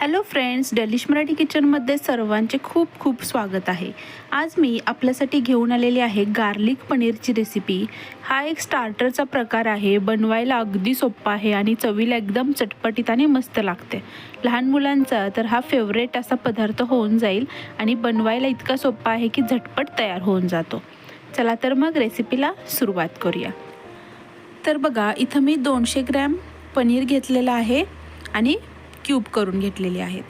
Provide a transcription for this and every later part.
Hello friends delish Marathi किचनमध्ये सर्वांचे खूप खूप स्वागत आहे. आज मी आपल्यासाठी घेऊन आलेली आहे गार्लिक पनीरची रेसिपी हा एक स्टार्टरचा प्रकार आहे बनवायला अगदी सोपा आहे आणि चवीला एकदम चटपटीत आणि मस्त लागते. लहान मुलांचा तर हा फेवरेट असा पदार्थ होऊन जाईल आणि बनवायला इतका सोप्पा आहे की झटपट तयार होऊन जातो. चला तर मग रेसिपीला सुरुवात करूया. तर बघा इथं मी दोनशे ग्रॅम पनीर घेतलेलं आहे आणि क्यूब करून घेतलेले आहेत.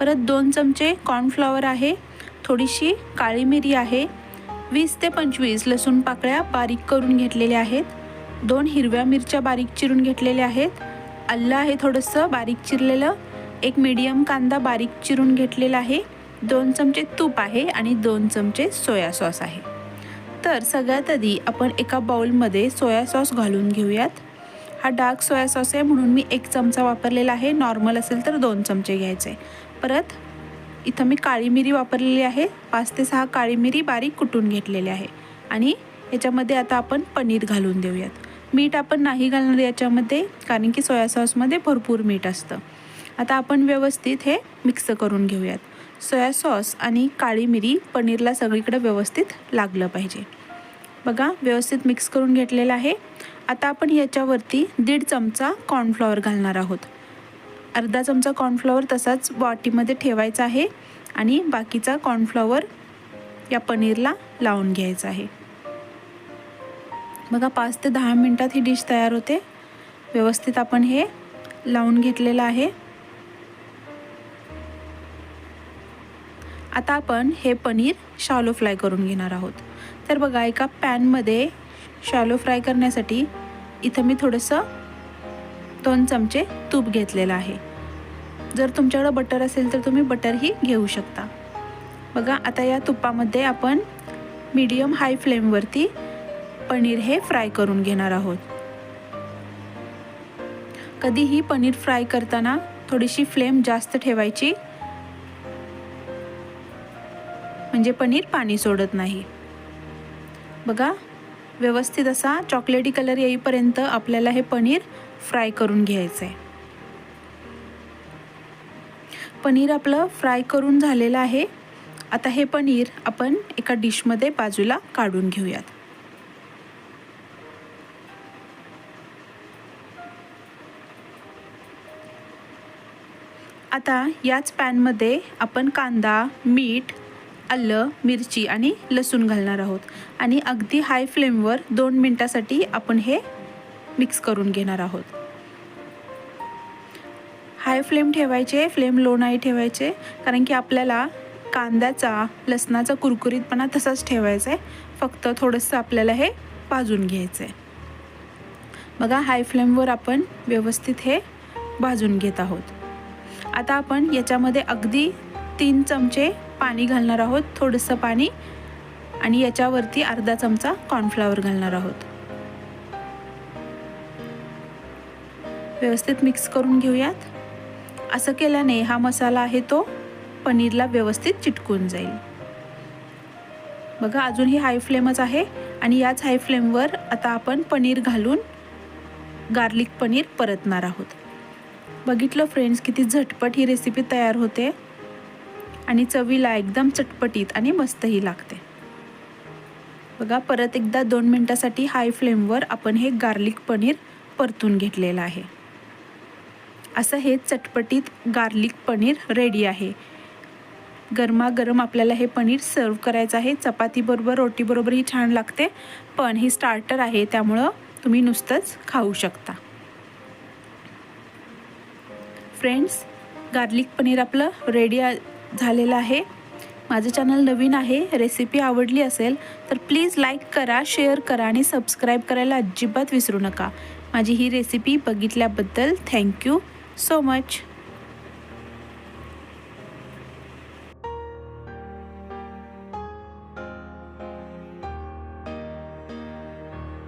परत दोन चमचे कॉर्नफ्लॉवर आहे थोडीशी काळी मिरी आहे वीस ते पंचवीस लसूण पाकळ्या बारीक करून घेतलेल्या आहेत दोन हिरव्या मिरच्या बारीक चिरून घेतलेल्या आहेत आलं आहे थोडंसं बारीक चिरलेलं एक मीडियम कांदा बारीक चिरून घेतलेला आहे दोन चमचे तूप आहे आणि दोन चमचे सोया सॉस आहे. तर सगळ्यात आधी आपण एका बाउलमध्ये सोया सॉस घालून घेऊयात. हा डार्क सोया सॉस आहे म्हणून मी एक चमचा वापरलेला आहे. नॉर्मल असेल तर दोन चमचे घ्यायचे. परत इथं मी काळी मिरी वापरलेली आहे. पाच ते सहा काळी मिरी बारीक कुटून घेतलेली आहे. आणि याच्यामध्ये आता आपण पनीर घालून देऊयात. मीठ आपण नाही घालणार याच्यामध्ये कारण की सोया सॉसमध्ये भरपूर मीठ असतं. आता आपण व्यवस्थित हे मिक्स करून घेऊयात. सोया सॉस आणि काळी मिरी पनीरला सगळीकडे व्यवस्थित लागलं पाहिजे. बघा व्यवस्थित मिक्स करून घेतलेलं आहे. आता आपण याच्यावरती दीड चमचा कॉर्नफ्लॉवर घालणार आहोत. अर्धा चमचा कॉर्नफ्लॉवर तसाच वाटीमध्ये ठेवायचा आहे आणि बाकीचा कॉर्नफ्लॉवर या पनीरला लावून घ्यायचा आहे. बघा पाच ते दहा मिनटात ही डिश तयार होते. व्यवस्थित आपण हे लावून घेतलेलं आहे. आता आपण हे पनीर शालो फ्राय करून घेणार आहोत. तर बघा एका पॅनमध्ये शॅलो फ्राय करण्यासाठी इथं मी थोडंसं दोन चमचे तूप घेतलेलं आहे. जर तुमच्याकडं बटर असेल तर तुम्ही बटरही घेऊ शकता. बघा आता या तुपामध्ये आपण मीडियम हाय फ्लेमवरती पनीर हे फ्राय करून घेणार आहोत. कधीही पनीर फ्राय करताना थोडीशी फ्लेम जास्त ठेवायची. म्हणजे पनीर पाणी सोडत नाही. बघा व्यवस्थित असा चॉकलेटी कलर येईपर्यंत आपल्याला हे पनीर फ्राय करून घ्यायचं आहे पनीर आपलं फ्राय करून झालेलं आहे. आता हे पनीर आपण एका डिशमध्ये बाजूला काढून घेऊयात. आता याच पॅनमध्ये आपण कांदा मीठ आलं मिरची आणि लसूण घालणार आहोत. आणि अगदी हाय फ्लेमवर दोन मिनटासाठी आपण हे मिक्स करून घेणार आहोत. हाय फ्लेम ठेवायचे फ्लेम लो नाही ठेवायचे कारण की आपल्याला कांद्याचा लसणाचा कुरकुरीतपणा तसाच ठेवायचा आहे. फक्त थोडंसं आपल्याला हे भाजून घ्यायचं आहे. बघा हाय फ्लेमवर आपण व्यवस्थित हे भाजून घेत आहोत. आता आपण याच्यामध्ये अगदी तीन चमचे पाणी घालणार आहोत थोडंसं पाणी. आणि याच्यावरती अर्धा चमचा कॉर्नफ्लॉवर घालणार आहोत. व्यवस्थित मिक्स करून घेऊयात. असं केल्याने हा मसाला आहे तो पनीरला व्यवस्थित चिटकून जाईल. बघा अजूनही हाय फ्लेमच आहे. आणि याच हाय फ्लेमवर आता आपण पनीर घालून गार्लिक पनीर परतणार आहोत. बघितलं फ्रेंड्स किती झटपट ही रेसिपी तयार होते. आणि चवीला एकदम चटपटीत आणि मस्तही लागते. बघा परत एकदा दोन मिनटासाठी हाय फ्लेमवर आपण हे गार्लिक पनीर परतून घेतलेलं आहे. असं हे चटपटीत गार्लिक पनीर रेडी आहे. गरमागरम आपल्याला हे पनीर सर्व करायचं आहे. चपातीबरोबर रोटीबरोबरही छान लागते पण ही स्टार्टर आहे त्यामुळं तुम्ही नुसतंच खाऊ शकता. फ्रेंड्स गार्लिक पनीर आपलं रेडी झालेलं आहे. माझं चॅनल नवीन आहे रेसिपी आवडली असेल तर प्लीज लाईक करा शेअर करा आणि सबस्क्राईब करायला अजिबात विसरू नका. माझी ही रेसिपी बघितल्याबद्दल थँक्यू सो मच